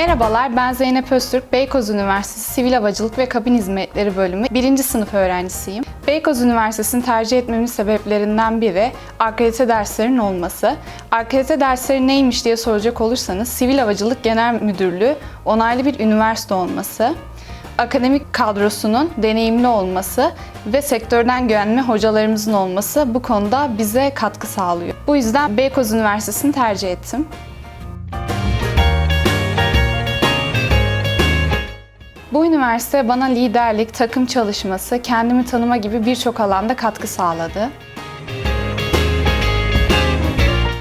Merhabalar, ben Zeynep Öztürk, Beykoz Üniversitesi Sivil Havacılık ve Kabin Hizmetleri Bölümü 1. sınıf öğrencisiyim. Beykoz Üniversitesi'ni tercih etmemin sebeplerinden biri akredite derslerin olması. Akredite dersleri neymiş diye soracak olursanız, Sivil Havacılık Genel Müdürlüğü onaylı bir üniversite olması, akademik kadrosunun deneyimli olması ve sektörden güvenli hocalarımızın olması bu konuda bize katkı sağlıyor. Bu yüzden Beykoz Üniversitesi'ni tercih ettim. Bu üniversite bana liderlik, takım çalışması, kendimi tanıma gibi birçok alanda katkı sağladı.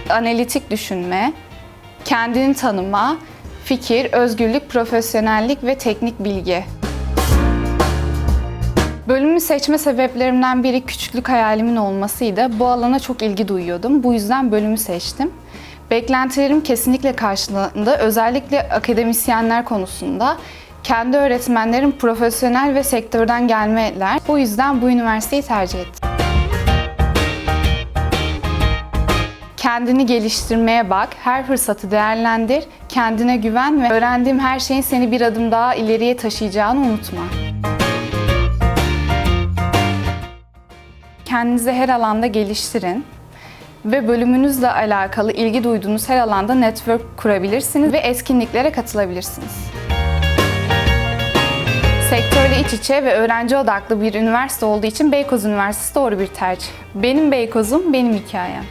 Analitik düşünme, kendini tanıma, fikir, özgürlük, profesyonellik ve teknik bilgi. Bölümü seçme sebeplerimden biri küçüklük hayalimin olmasıydı. Bu alana çok ilgi duyuyordum. Bu yüzden bölümü seçtim. Beklentilerim kesinlikle karşılığında. Özellikle akademisyenler konusunda. Kendi öğretmenlerim profesyonel ve sektörden gelmeler. Bu yüzden bu üniversiteyi tercih ettim. Kendini geliştirmeye bak, her fırsatı değerlendir, kendine güven ve öğrendiğim her şeyin seni bir adım daha ileriye taşıyacağını unutma. Kendinizi her alanda geliştirin ve bölümünüzle alakalı ilgi duyduğunuz her alanda network kurabilirsiniz ve etkinliklere katılabilirsiniz. Sektörle iç içe ve öğrenci odaklı bir üniversite olduğu için Beykoz Üniversitesi doğru bir tercih. Benim Beykoz'um, benim hikayem.